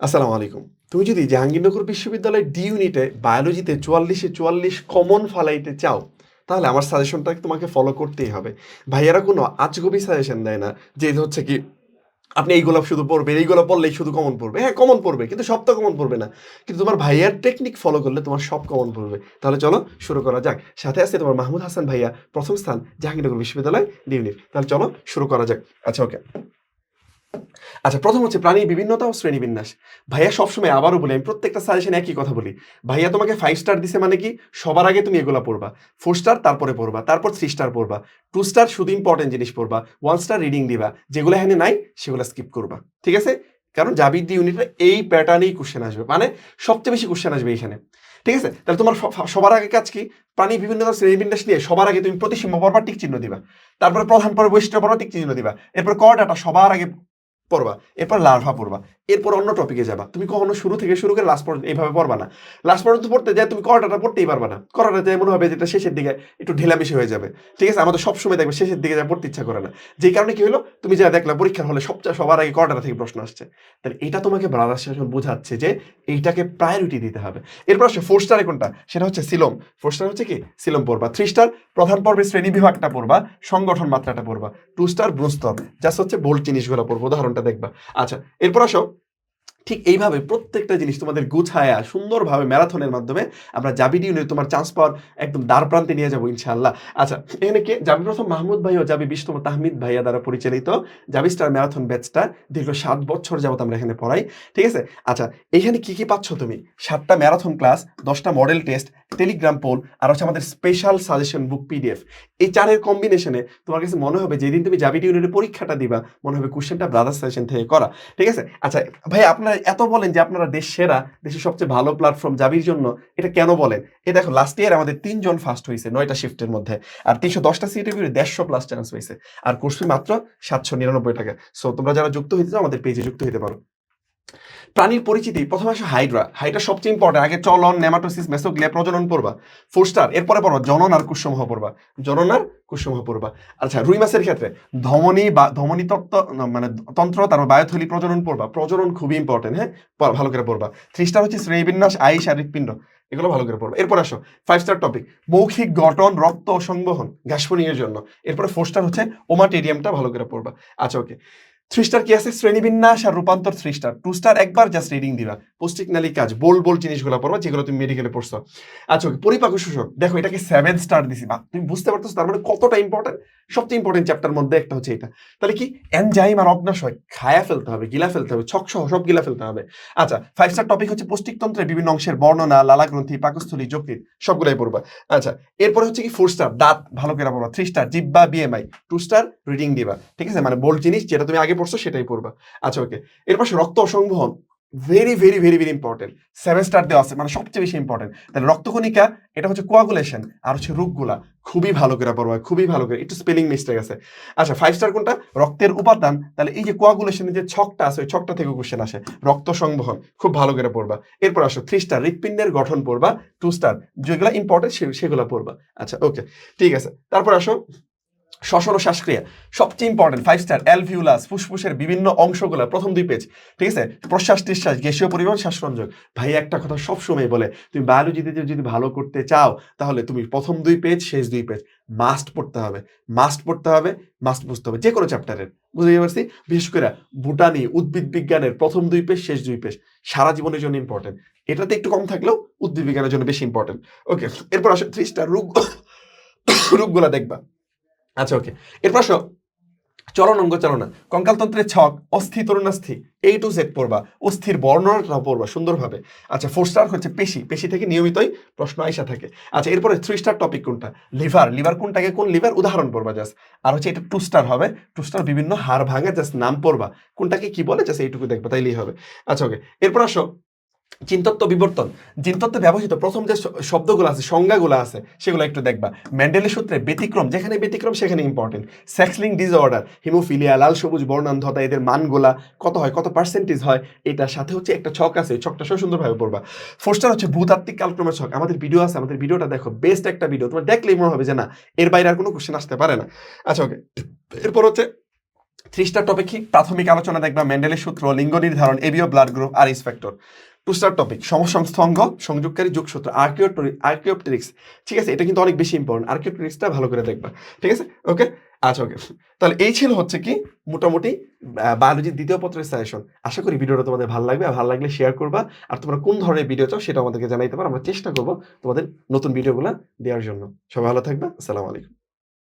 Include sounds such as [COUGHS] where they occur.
আসসালামু আলাইকুম। তুমি যদি জাহাঙ্গীরনগর বিশ্ববিদ্যালয়ের ডি ইউনিটে বায়োলজিতে চুয়াল্লিশে চুয়াল্লিশ কমন ফালাইতে চাও, তাহলে আমার সাজেশনটা তোমাকে ফলো করতেই হবে। ভাইয়ারা কোনো আজগবি সাজেশন দেয় না, যে হচ্ছে কি, আপনি এইগুলো শুধু পড়বেন এইগুলো পড়লেই শুধু কমন পড়বে। হ্যাঁ কমন পড়বে, কিন্তু সব তো কমন পড়বে না। কিন্তু তোমার ভাইয়ার টেকনিক ফলো করলে তোমার সব কমন পড়বে। তাহলে চলো শুরু করা যাক। সাথে আছে তোমার মাহমুদ হাসান ভাইয়া, প্রথম স্থান জাহাঙ্গীরনগর বিশ্ববিদ্যালয় ডি ইউনিট তাহলে চলো শুরু করা যাক। আচ্ছা ওকে আচ্ছা প্রথম হচ্ছে প্রাণীর বিভিন্নতা ও শ্রেণীবিন্যাস। ভাইয়া সবসময় আবারও বলি, আমি প্রত্যেকটা সাজেশনে একই কথা বলি। ভাইয়া তোমাকে ফাইভ স্টার দিছে মানে কি, সবার আগে তুমি এগুলা পড়বা। ফোর স্টার তারপরে পড়বা। তারপর থ্রি স্টার পড়বা। টু স্টার শুধু ইম্পর্টেন্ট জিনিস পড়বা। ওয়ান স্টার রিডিং দিবা। যেগুলো এখানে নাই, সেগুলো স্কিপ করবা। ঠিক আছে? কারণ জাবির দি ইউনিটে এই প্যাটার্নেই কোশ্চেন আসবে। মানে সবচেয়ে বেশি কোশ্চেন আসবে এইখানে। ঠিক আছে? তাহলে তোমার সবার আগে কাজ কি? প্রাণী বিভিন্ন শ্রেণীবিন্যাস নিয়ে সবার আগে তুমি প্রতিসীমা পর্বা টিক চিহ্ন দিবা। তারপরে প্রধান পর্ব বৈশিষ্ট্য পর্বা টিক চিহ্ন দিবা। এরপর কর্ডাটা সবার আগে পড়বা, এরপর লার্ভা পড়বা, এরপর অন্য টপিকে যাবা। তুমি কখনো শুরু থেকে শুরু করে লাস্ট পর্যন্ত এইভাবে পড়বা না। লাস্ট পর্যন্ত পড়তে যায় তুমি করাটা পড়তেই পারবা না। করাটা যায় মনে হবে যেটা শেষের দিকে একটু ঢিলামিশি হয়ে যাবে। ঠিক আছে? আমাদের সবসময় দেখবে শেষের দিকে যা পড়তে ইচ্ছা করে না। যে কারণে কি হলো? তুমি যা দেখলা পরীক্ষার হলে সবচেয়ে সবার আগে করাটা থেকে প্রশ্ন আসছে? তাহলে এটা তোমাকে ব্রাদার সেশন বোঝাচ্ছে যে এইটাকে প্রায়োরিটি দিতে হবে। এরপর আসছে ফোর স্টারে কোনটা? সেটা হচ্ছে সিলম ফোর স্টার হচ্ছে কি? সিলম পড়বা। থ্রি স্টার প্রধান পর্বের শ্রেণি বিভাগটা পড়বা, সংগঠন মাত্রাটা পড়বা। টু স্টার ব্রুস্তর জাস্ট হচ্ছে বোল্ড জিনিসগুলো পড়ব। দেখবা। আচ্ছা এরপর আসো। ঠিক এইভাবে প্রত্যেকটা জিনিস তোমাদের গুছায়া সুন্দরভাবে ম্যারাথনের মাধ্যমে আমরা জাবি ডিউনে তোমার চান্স পাওয়ার একদম দ্বার প্রান্তে নিয়ে যাব, ইনশাআল্লাহ। আচ্ছা এখানে কে? জাবি প্রথম মাহমুদ ভাই ও জাবি বিশতম তাহমিদ ভাইয়া দ্বারা পরিচালিত জাবি স্টার ম্যারাথন ব্যাচটা দীর্ঘ সাত বছর যাবত আমরা এখানে পড়াই, ঠিক আছে? আচ্ছা এখানে কি কি পাচ্ছ তুমি? সাতটা ম্যারাথন ক্লাস দশটা মডেল টেস্ট টেলিগ্রাম পোল আর হচ্ছে আমাদের স্পেশাল সাজেশন বুক পিডিএফ এই চারের কম্বিনেশনে তোমার কাছে মনে হবে যেদিন তুমি জাবি ডিউনের পরীক্ষাটা দিবা, মনে হবে কোশ্চেনটা ব্রাদার সাজেশন থেকে করা, ঠিক আছে? আচ্ছা ভাই, আপনারা এত বলেন যে আপনারা দেশ সেরা, দেশের সবচেয়ে ভালো প্ল্যাটফর্ম জাবির জন্য, এটা কেন বলেন? এ দেখো লাস্ট ইয়ার আমাদের তিনজন ফার্স্ট হয়েছে নয়টা শিফটের মধ্যে, আর তিনশো দশটা সিটের ভিতরে দেড়শো প্লাস চান্স হয়েছে আর কোর্স মাত্র সাতশো নিরানব্বই টাকা। সো তোমরা যারা যুক্ত হইতে চাও আমাদের পেজে যুক্ত হতে পারো। প্রাণীর পরিচিতি, প্রথমে আসে হাইড্রা। হাইড্রা সবচেয়ে ইম্পর্টেন্ট আগে চলন, নেমাটোসিস মেসোগ্লিয়া প্রজনন পড়বা। ফোর এরপরে পড়বা, জনন আর কুসুমহ পড়বা। জনন আর কুসুমহ পড়বা। আচ্ছা রুই মাছের ক্ষেত্রে, ধমনী বা, ধমনী তত্ত্ব মানে তন্ত্র, তারপর বায়ুথলি প্রজনন পড়বা। প্রজনন খুবই ইম্পর্টেন্ট হ্যাঁ? ভালো করে পড়বা। থ্রি স্টার হচ্ছে শ্রেণীবিন্যাস আই, শারীরিক পিণ্ড। এগুলো ভালো করে পড়বা। এরপর আসো ফাইভ স্টার টপিক মৌখিক গঠন, রক্ত সংবহন ঘাসফড়িংয়ের জন্য। এরপরে ফোর স্টার হচ্ছে ওমাটেরিয়ামটা ভালো করে পড়বা। আচ্ছা ওকে থ্রি স্টার কি আছে? শ্রেণীবিন্যাস আর রূপান্তর থ্রি স্টার টু স্টার একবার জাস্ট রিডিং দিবা। পৌষ্টিক নালী কাজ। বোল বোল জিনিসগুলো পড়বা, যেগুলো তুমি মেডিকেলে পড়ছো। আচ্ছা ওকে পরিপাক শোষক। দেখো, এটাকে সেভেন স্টার দিছি। বা, তুমি বুঝতে পারতেছো তার মানে কতটা ইম্পর্টেন্ট সবচেয়ে ইম্পর্টেন্ট চ্যাপ্টার মধ্যে একটা হচ্ছে এটা। তাহলে কি? এনজাইম আর অগ্নাশয় খায়া ফেলতে হবে, গিলা ফেলতে হবে, ছক সহ সব গিলা ফেলতে হবে। আচ্ছা ফাইভ স্টার টপিক হচ্ছে পৌষ্টিকতন্ত্রের বিভিন্ন অংশের বর্ণনা লালা গ্রন্থি পাকস্থলী যকৃত সবগুলাই পড়বা। আচ্ছা এরপরে হচ্ছে কি ফোর স্টার দাঁত, ভালো করে পড়বা। থ্রি স্টার জিব্বা বিএমআই টু স্টার রিডিং দিবা। ঠিক আছে? মানে বোল্ড জিনিস যেটা তুমি আগে পড়ছো সেটাই পড়বা। আচ্ছা ওকে এরপর আসে রক্ত অসংবহন very very very very important seven star দেওয়া আছে মানে সবচেয়ে বেশি ইম্পর্টেন্ট তাহলে রক্তকণিকা এটা হচ্ছে কোয়াগুলেশন আর হচ্ছে রোগগুলা। খুবই ভালো করে পড়বা, খুবই ভালো করে। একটু স্পেলিং মিস্টেক আছে। আচ্ছা ফাইভ স্টার কোনটা? রক্তের উপাদান। তাহলে এই যে কোয়াগুলেশনের যে ছকটা আছে, ওই ছকটা থেকে কোশ্চেন আসে। রক্ত সংবহন খুব ভালো করে পড়বা। এরপর আসো থ্রি স্টার হৃৎপিণ্ডের গঠন পড়বা টু স্টার যেগুলো ইম্পর্টেন্ট সেগুলো পড়বা। আচ্ছা ওকে ঠিক আছে। তারপর আসো শ্বসন শ্বাসক্রিয়া, সবচেয়ে ইম্পর্টেন্ট ফাইভ স্টার অ্যালভিউলাস ফুসফুসের বিভিন্ন অংশগুলো, প্রথম দুই পেজ ঠিক আছে? প্রশ্বাস নিঃশ্বাস, গ্যাসীয় পরিবহন শ্বাসরঞ্জক। ভাই, একটা কথা সবসময় বলে, তুমি বায়োলজিতে যদি ভালো করতে চাও, তাহলে তুমি প্রথম দুই পেজ শেষ দুই পেজ মাস্ট পড়তে হবে। মাস্ট পড়তে হবে মাস্ট বুঝতে হবে যে কোনো চ্যাপ্টারের বুঝতে পারছি? বিশেষ করে ভুটানি উদ্ভিদ বিজ্ঞানের প্রথম দুই পেজ শেষ দুই পেজ সারা জীবনের জন্য ইম্পর্টেন্ট এটাতে একটু কম থাকলেও উদ্ভিদ বিজ্ঞানের জন্য বেশি ইম্পর্টেন্ট ওকে এরপর আসো থ্রি স্টার রোগ, [COUGHS] রোগগুলা দেখবা। আচ্ছা ওকে এরপর আসো চলন অঙ্গ চালনা কঙ্কালতন্ত্রের ছক অস্থি তরুণাস্থি এই টু জেড পড়বা, অস্থির বর্ণনাটা পড়বা সুন্দরভাবে। আচ্ছা ফোর স্টার হচ্ছে পেশি পেশি থেকে নিয়মিতই প্রশ্ন আইসা থাকে। আচ্ছা এরপরে থ্রি স্টার টপিক কোনটা? লিভার লিভার কোনটাকে কোন লিভার উদাহরণ পড়বা জাস্ট আর হচ্ছে এটা টু স্টার হবে টু স্টার বিভিন্ন হাড় ভাঙা জাস্ট নাম পড়বা। কোনটাকে কি বলে? জাস্ট এইটুকু দেখবা, তাইলেই হবে। আচ্ছা ওকে এরপর আসো চিন্তত্ব বিবর্তন, চিন্তত্ব ব্যবহৃত প্রথম যে শব্দগুলো আছে, সংজ্ঞাগুলো আছে, সেগুলো একটু দেখবা। ম্যান্ডেলের সূত্রে ব্যতিক্রম, যেখানে ব্যতিক্রম সেখানে important sex linked disorder haemophilia লাল সবুজ বর্ণান্ধতা, এদের মানগুলা কত হয়, কত পার্সেন্টেজ হয়, এটার সাথে হচ্ছে একটা ছক আছে ছকটা সব সুন্দরভাবে পড়বা। ফোর্স্টার হচ্ছে ভূতাত্ত্বিক কালক্রমের ছক, আমাদের ভিডিও আছে, আমাদের ভিডিওটা দেখো বেস্ট একটা ভিডিও তোমার দেখলেই মনে হবে যে না, এর বাইরে আর কোনো কোশ্চেন আসতে পারে না। আচ্ছা ওকে এরপর হচ্ছে থ্রি স্টার টপিক কি? প্রাথমিক আলোচনা দেখবা ম্যান্ডেলের সূত্র, লিঙ্গ নির্ধারণ এবিও ব্লাড গ্রুপ আর ইস ফ্যাক্টর টু স্টার টপিক সমসংস্থ অঙ্গ সংযোগকারী যোগসূত্র আর্কিওপটেরিক্স ঠিক আছে, এটা কিন্তু অনেক বেশি ইম্পর্টেন্ট আর্কিওপটেরিক্সটা ভালো করে দেখবা। ঠিক আছে? ওকে আচ্ছা ওকে তাহলে এই ছিল হচ্ছে কি মোটামুটি বায়োলজির দ্বিতীয় পত্রের সাজেশন আশা করি ভিডিওটা তোমাদের ভালো লাগবে। আর ভালো লাগলে শেয়ার করবা। আর তোমরা কোন ধরনের ভিডিও চাও সেটা আমাদেরকে জানাইতে পারো। আমরা চেষ্টা করব তোমাদের নতুন ভিডিওগুলো দেওয়ার জন্য। সবাই ভালো থাকবে। আসসালামু আলাইকুম।